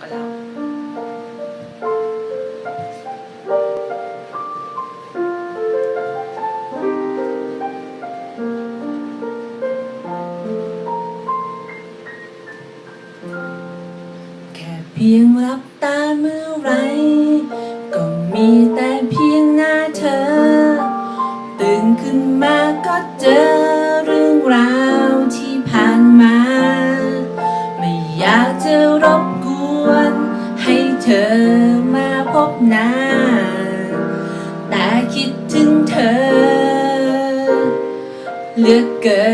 ก็เล่าแค่เพียงรับตาเมื่อไร ก็มีแต่เพียงหน้าเธอ ตื่นขึ้นมาก็เจอเรื่องราว มาพบหน้า แต่คิดถึงเธอ เหลือกเกิ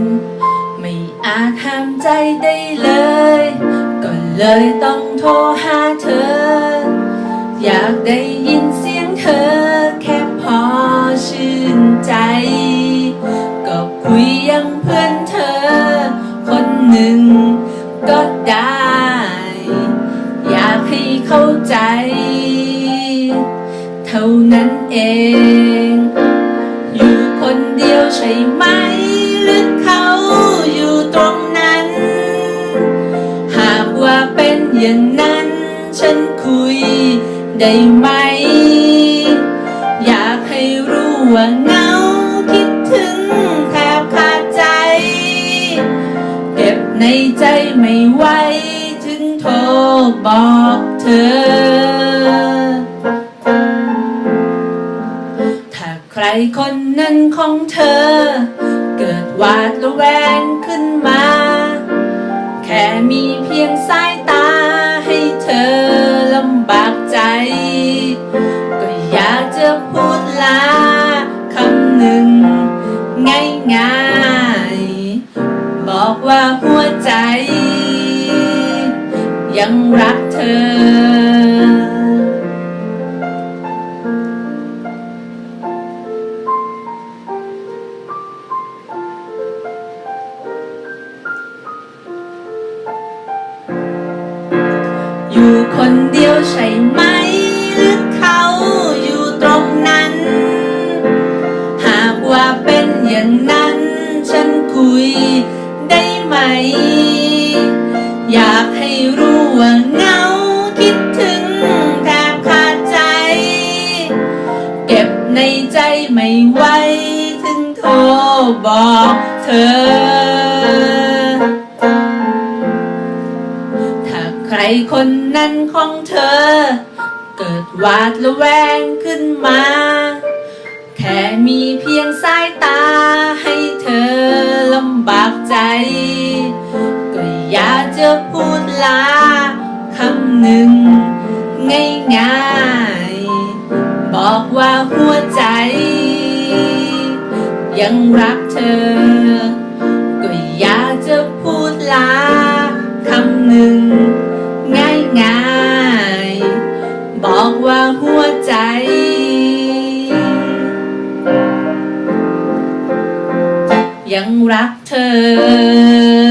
น ไม่อาจห้ามใจได้เลย ก็เลยต้องโทรหาเธอ อยากได้ยินเสียงเธอ แค่พอชื่นใจ ก็คุยยังเพื่อนเธอ คนหนึ่งก็ได้ อยากให้เข้าใจานั้นเอง อยู่คนเดียวใช่ไหม หรือเขาอยู่ตรงนั้น หากว่าเป็นอย่างนั้น ฉันคุยได้ไหม อยากให้รู้ว่าเงาคิดถึงแทบขาดใจ เก็บในใจไม่ไหวถึงโทรบอกเธอ คนนั้นของเธอ เกิดหวาดระแวงขึ้นมา แค่มีเพียงสายตาให้เธอลำบากใจ ก็อยากจะพูดลาคำหนึ่งง่ายๆ บอกว่าหัวใจ ยังรักเธอ คนเดียวใช่ไหม หรือเขาอยู่ตรงนั้น หากว่าเป็นอย่างนั้น ฉันคุยได้ไหม อยากให้รู้ว่าเหงาคิดถึงแทบขาดใจ เก็บในใจไม่ไหวถึงโทรบอกเธอ ครคนนั้นของเธอ เกิดหวาดระแวงขึ้นมา แค่มีเพียงสายตาให้เธอลำบากใจ ก็อยากจะพูดลาคำหนึ่งง่ายๆ บอกว่าหัวใจ ยังรักเธอ ก็อยากจะพูดลา ใจยังรักเธอ